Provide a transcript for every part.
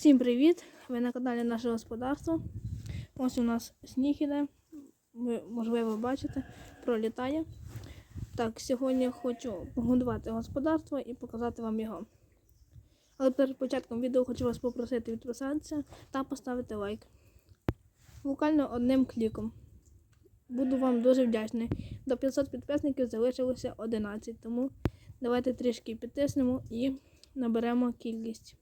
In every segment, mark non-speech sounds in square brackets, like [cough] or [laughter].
Всім привіт! Ви на каналі Наше Господарство. Ось у нас сніг іде. Ви, можливо, бачите, пролітає. Так, сьогодні хочу погодувати господарство і показати вам його. Але перед початком відео хочу вас попросити підписатися та поставити лайк. Буквально одним кліком. Буду вам дуже вдячний. До 500 підписників залишилося 11, тому давайте трішки підтиснемо і наберемо кількість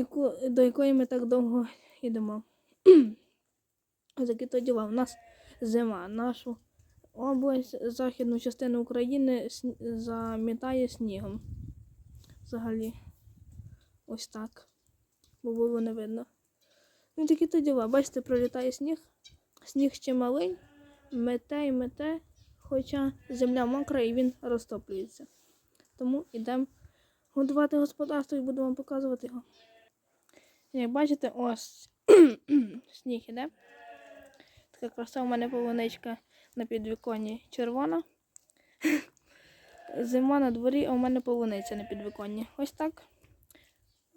яку, до якої ми так довго йдемо. [clears throat] То діла. У нас зима. Нашу область, західну частину України замітає снігом. Взагалі. Ось так. Бо було не видно. Ну такі то діла. Бачите, пролітає сніг. Сніг ще малий, мете і мете, хоча земля мокра і він розтоплюється. Тому йдемо годувати господарство і буду вам показувати його. Як бачите, ось [clears throat] сніг іде. Така краса у мене полуничка на підвіконні червона. [clears throat] Зима на дворі, а у мене полуниця на підвіконні. Ось так.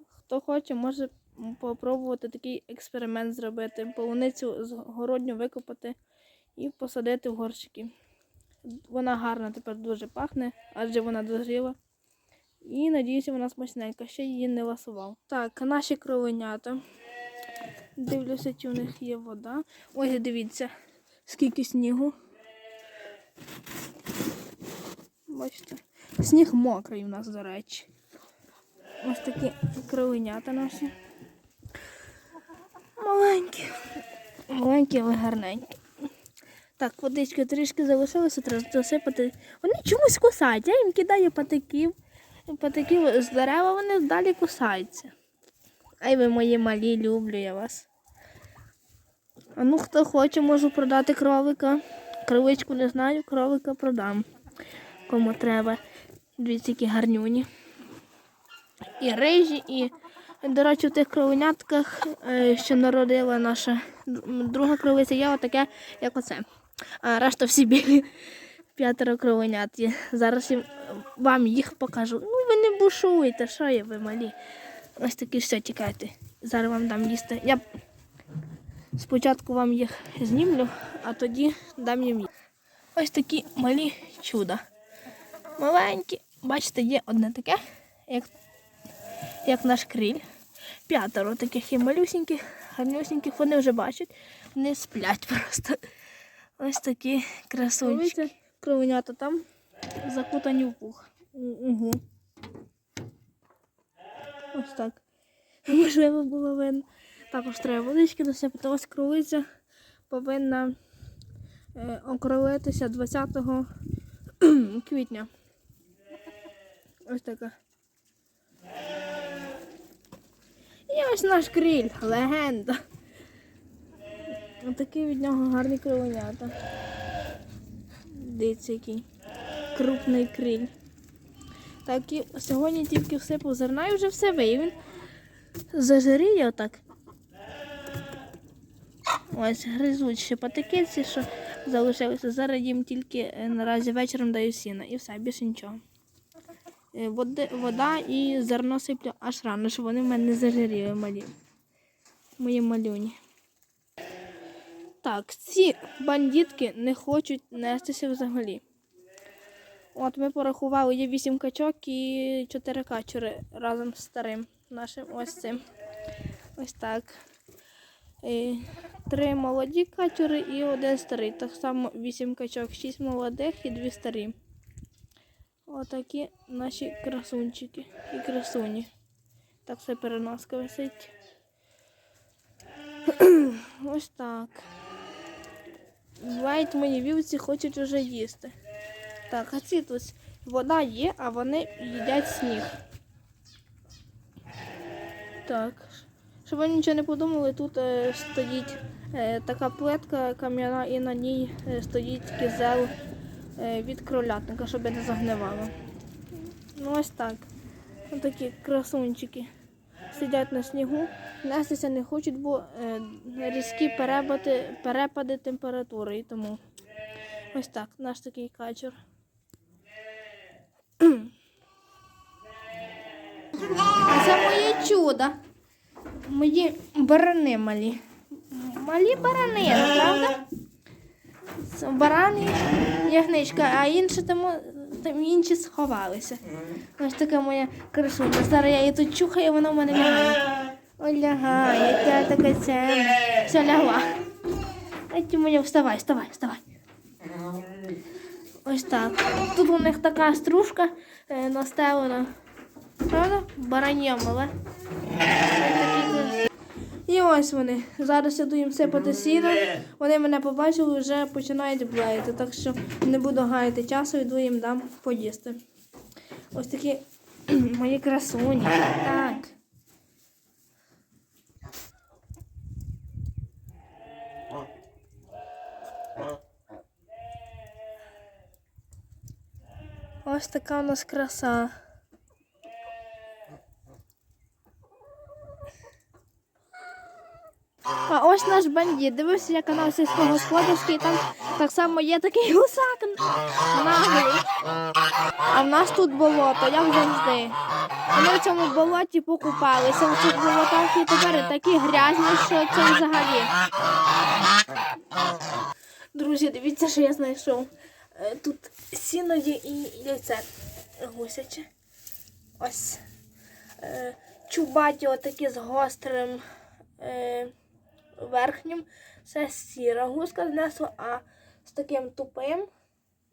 Хто хоче, може попробувати такий експеримент зробити. Полуницю з городню викопати і посадити в горщики. Вона гарна тепер дуже пахне, адже вона дозріла. І надіюся, вона смачненька, ще її не ласував. Так, наші кровенята. Дивлюся, чи у них є вода. Ось дивіться, скільки снігу. Бачите? Сніг мокрий у нас, до речі. Ось такі кровенята наші. Маленькі. Маленькі, але гарненькі. Так, водички трішки залишилося, треба досипати. Вони чомусь кусають. Я їм кидаю патиків. Патиків з дерева, вони далі кусаються. Ай ви мої малі, люблю я вас. А ну хто хоче, можу продати кролика. Кровичку не знаю, кролика продам. Кому треба. Дивіться, які гарнюні. І рижі, і, до речі, в тих кровенятках, е, що народила наша друга кровиця, є отаке, як оце. А решта всі білі. П'ятеро кровенят є. Зараз я вам їх покажу. Ну, ви не бушуєте, що є ви малі. Ось такі все, тікайте. Зараз вам дам їсти. Я спочатку вам їх знімлю, а тоді дам їм їсти. Ось такі малі чуда. Маленькі. Бачите, є одне таке, як, як наш криль. П'ятеро таких є малюсіньких, гарнюсіньких. Вони вже бачать. Вони сплять [laughs] просто. Ось такі красунчики. Кровенята там закутані в пух. Угу. Ось так. [laughs] Можливо, було видно. Також треба водички досипати. Ось кровиця повинна е, окролитися 20 [clears throat] квітня. Ось така. І ось наш криль, легенда. Отакий від нього гарний кровенята. Дивіться, який крупний криль. Так, і сьогодні тільки всипав зерна і вже все виїв. Він зажиріє отак. Ось гризуть ще патикиці, що залишилися. Зараз їм тільки е, наразі вечором даю сіна і все, більше нічого. Е, Води, вода і зерно сиплю аж рано, щоб вони в мене не зажиріли малі. Мої малюні. Так, ці бандитки не хочуть нестися взагалі. От ми порахували, є 8 качок і 4 качури разом з старим нашим ось цим. Ось так. І Три молоді качури і один старий. Так само 8 качок, 6 молодих і 2 старі. Отакі наші красунчики і красуні. Так все переноска висить. [clears throat] Ось так. Бувають мої вівці хочуть уже їсти. Так, а ці тут вода є, а вони їдять сніг. Так. Щоб ви нічого не подумали, тут е, стоїть е, така плитка кам'яна і на ній е, стоїть кізел е, від кролятника, щоб не загнивало. Ну ось так. Ось такі красунчики сидять на снігу, нестися не хочуть, бо е, різкі перепади, перепади температури. І тому ось так, наш такий качур. Це моє чудо. мої барани малі. Малі барани, правда? Барани, ягничка, а інші там, там інші сховалися. Ось така моя красуня. Зараз я її тут чухаю, вона в мене лягає. Ой, лягає, яка така ця. Все, лягла. Ай, моя, вставай, вставай, вставай. Ось так. Тут у них така стружка е, настелена. Правда? Бараньом, але. І ось вони. Зараз я їм сипати сіно. Вони мене побачили, вже починають блеяти. Так що не буду гаяти часу, йду їм дам поїсти. Ось такі [clears throat] мої красуні. Так. Ось така у нас краса. А ось. Дивився, я канал сільськогосподарський, там так само є такий гусак наглий. А в нас тут болото, як завжди. Вони в цьому болоті покупалися в цих болотах і тепер такі грязні, що це взагалі. Друзі, дивіться, що я знайшов. Е, Тут сіно є і яйце гусяче. Ось. Е, Чубаті отакі з гострим е, верхнім. Це сіра гуска знесла, а з таким тупим.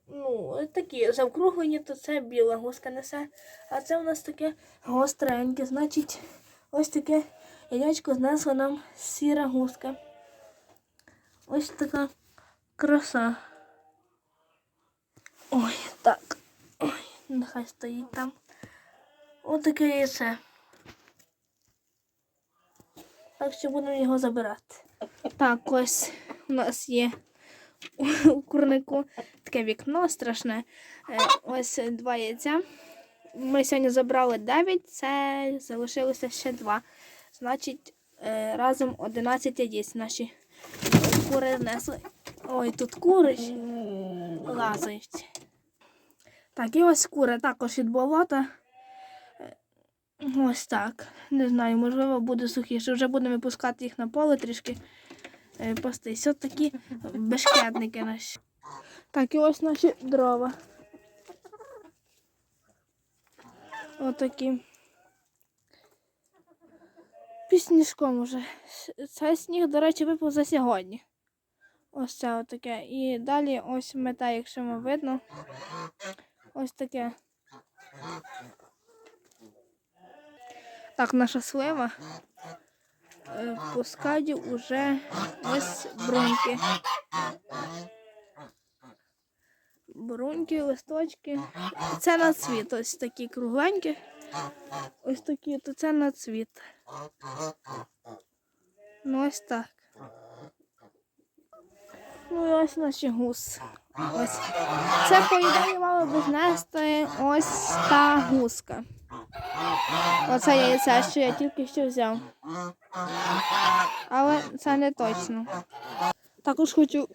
Ну, такі завкруглені, то це біла гуска несе. А це у нас таке гостреньке. Значить, ось таке яєчко знесла нам сіра гуска. Ось така краса. Ой, так. Ой, нехай стоїть там. Ось таке яйце. Так що будемо його забирати. Так, ось у нас є у курнику таке вікно страшне. Е, Ось два яйця. Ми сьогодні забрали 9, це залишилося ще 2. Значить, е, разом 11 яєць наші кури знесли. Ой, тут кури лазають. Так, і ось кури також від болота. Ось так. Не знаю, можливо, буде сухіше. Вже будемо пускати їх на поле трішки е, пастись. От такі бешкетники наші. Так, і ось наші дрова. Отакі. Під сніжком уже. Цей сніг, до речі, випав за сьогодні. Ось це отаке. І далі ось мета, якщо вам видно. Ось таке. Так, наша слива е, пускає уже ось бруньки. Бруньки, листочки. Це на цвіт. Ось такі кругленькі. Ось такі, то це на цвіт. Ну ось так. Ну і ось наші гус. Ось. Це по ідеї мало би знести ось та гуска. Оце яйце, що я тільки що взяв. Але це не точно. Також хочу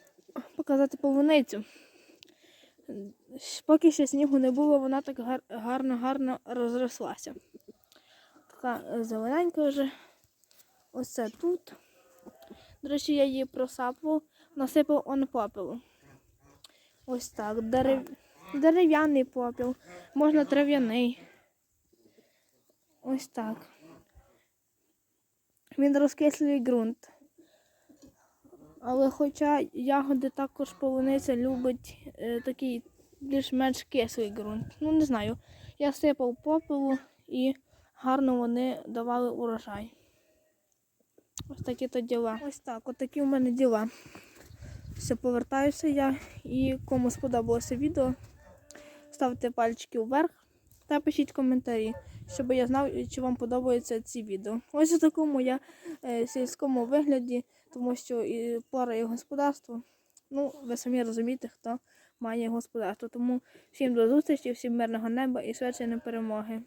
показати полуницю. Поки ще снігу не було, вона так гарно-гарно розрослася. Така зелененька вже. Ось це тут. До речі, я її просапував, насипав он попелу. Ось так. Дерев... Дерев'яний попіл, можна трав'яний. Ось так. Він розкислює ґрунт. Але хоча ягоди також полуниця любить е, такий більш-менш кислий ґрунт. Ну, не знаю. Я сипав попелу і гарно вони давали урожай. Ось такі то діла. Ось так, от такі у мене діла. Все, повертаюся я. І кому сподобалося відео, ставте пальчики вверх та пишіть коментарі, щоб я знав, чи вам подобаються ці відео. Ось у такому я е, сільському вигляді, тому що і пора і господарство. Ну, ви самі розумієте, хто має господарство. Тому всім до зустрічі, всім мирного неба і швидше перемоги.